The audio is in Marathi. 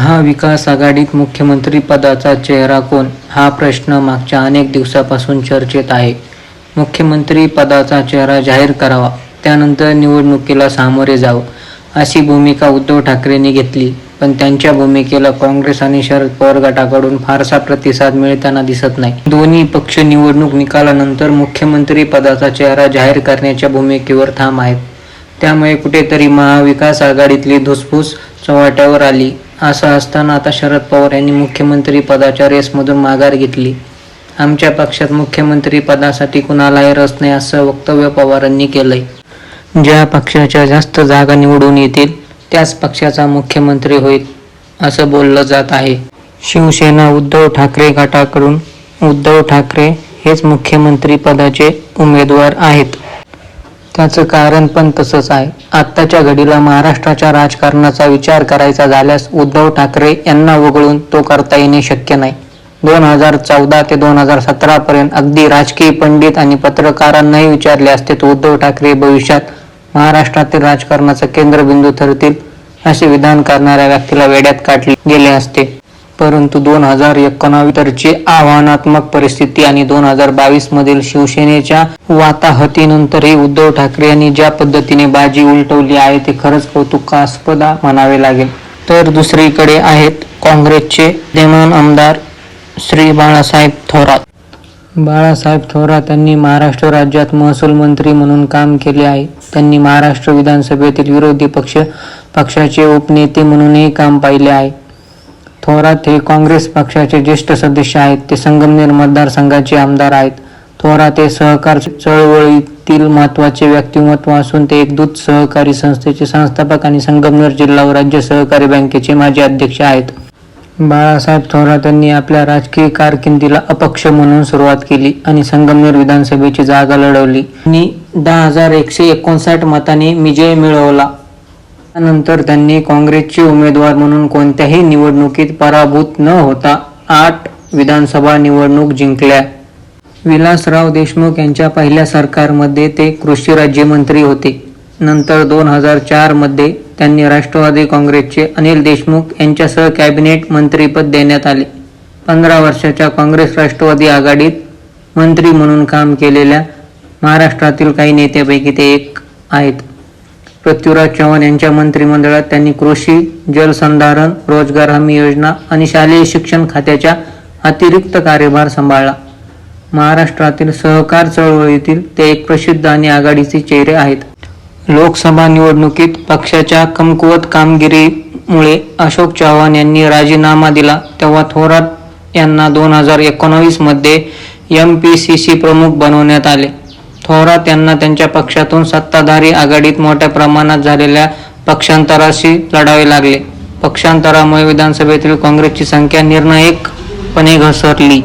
महाविकास आघाडीत मुख्यमंत्री पदाचा चेहरा कोण? हा प्रश्न मागच्या अनेक दिवसापासून चर्चेत आहे. मुख्यमंत्री पदाचा चेहरा जाहीर करावा. त्यानंतर निवडणुकीला सामोरे जावं अशी भूमिका उद्धव ठाकरेंनी घेतली. पण त्यांच्या भूमिकेला काँग्रेस आणि शरद पवार गटाकडून फारसा प्रतिसाद मिळताना दिसत नाही. दोन्ही पक्ष निवडणूक निकालानंतर मुख्यमंत्री पदाचा चेहरा जाहीर करण्याच्या भूमिकेवर ठाम आहेत. त्यामुळे कुठेतरी महाविकास आघाडीतली धुसफूस चव्हाट्यावर आली. असं असताना आता शरद पवार यांनी मुख्यमंत्री पदाच्या रेसमधून माघार घेतली. आमच्या पक्षात मुख्यमंत्री पदासाठी कुणालाही रस नाही असं वक्तव्य पवारांनी केलंय. ज्या पक्षाच्या जास्त जागा निवडून येतील त्याच पक्षाचा मुख्यमंत्री होईल असं बोललं जात आहे. शिवसेना उद्धव ठाकरे गटाकडून उद्धव ठाकरे हेच मुख्यमंत्री पदाचे उमेदवार आहेत. त्याचं कारण पण तसंच आहे. आत्ताच्या घडीला महाराष्ट्राच्या राजकारणाचा विचार करायचा झाल्यास उद्धव ठाकरे यांना वगळून तो करता येणे शक्य नाही. दोन हजार चौदा ते दोन हजार सतरा पर्यंत अगदी राजकीय पंडित आणि पत्रकारांनाही विचारले असते तर उद्धव ठाकरे भविष्यात महाराष्ट्रातील राजकारणाचा केंद्रबिंदू ठरतील असे विधान करणाऱ्या व्यक्तीला वेड्यात काढले गेले असते. परंतु दोन हजार एकोणावीतरची आव्हानात्मक परिस्थिती आणि दोन हजार बावीस मधील शिवसेनेच्या वाताहतीनंतरही उद्धव ठाकरे यांनी ज्या पद्धतीने बाजी उलटवली आहे ते खरंच कौतुकास्पद म्हणावे लागेल. तर दुसरीकडे आहेत काँग्रेसचे विद्यमान आमदार श्री बाळासाहेब थोरात. बाळासाहेब थोरात यांनी महाराष्ट्र राज्यात महसूल मंत्री म्हणून काम केले आहे. त्यांनी महाराष्ट्र विधानसभेतील विरोधी पक्ष पक्षाचे उपनेते म्हणूनही काम पाहिले आहे. थोरात हे काँग्रेस पक्षाचे ज्येष्ठ सदस्य आहेत. ते संगमनेर मतदारसंघाचे आमदार आहेत. थोरात हे सहकार चळवळीतील महत्त्वाचे व्यक्तिमत्व असून ते एक दूत सहकारी संस्थेचे संस्थापक आणि संगमनेर जिल्हा व राज्य सहकारी बँकेचे माजी अध्यक्ष आहेत. बाळासाहेब थोरात यांनी आपल्या राजकीय कारकिर्दीला अपक्ष म्हणून सुरुवात केली आणि संगमनेर विधानसभेची जागा लढवली. आणि दहा हजार एकशे एकोणसाठ मतांनी विजय मिळवला. त्यानंतर त्यांनी काँग्रेसचे उमेदवार म्हणून कोणत्याही निवडणुकीत पराभूत न होता आठ विधानसभा निवडणूक जिंकल्या. विलासराव देशमुख यांच्या पहिल्या सरकारमध्ये ते कृषी राज्यमंत्री होते. नंतर दोन हजार चारमध्ये त्यांनी राष्ट्रवादी काँग्रेसचे अनिल देशमुख यांच्यासह कॅबिनेट मंत्रीपद देण्यात आले. पंधरा वर्षाच्या काँग्रेस राष्ट्रवादी आघाडीत मंत्री म्हणून काम केलेल्या महाराष्ट्रातील काही नेत्यापैकी ते एक आहेत. पृथ्वीराज चव्हाण यांच्या मंत्रिमंडळात त्यांनी कृषी जलसंधारण रोजगार हमी योजना आणि शालेय शिक्षण खात्याच्या अतिरिक्त कार्यभार सांभाळला. महाराष्ट्रातील सहकार चळवळीतील ते एक प्रसिद्ध आणि आघाडीचे चेहरे आहेत. लोकसभा निवडणुकीत पक्षाच्या कमकुवत कामगिरीमुळे अशोक चव्हाण यांनी राजीनामा दिला तेव्हा थोरात यांना दोन हजार एकोणावीसमध्ये एम पी सी सी प्रमुख बनवण्यात आले. थोरात यांना त्यांच्या पक्षातून सत्ताधारी आघाडीत मोठ्या प्रमाणात झालेल्या पक्षांतराशी लढावे लागले. पक्षांतरामुळे विधानसभेतील काँग्रेसची संख्या निर्णायकपणे घसरली.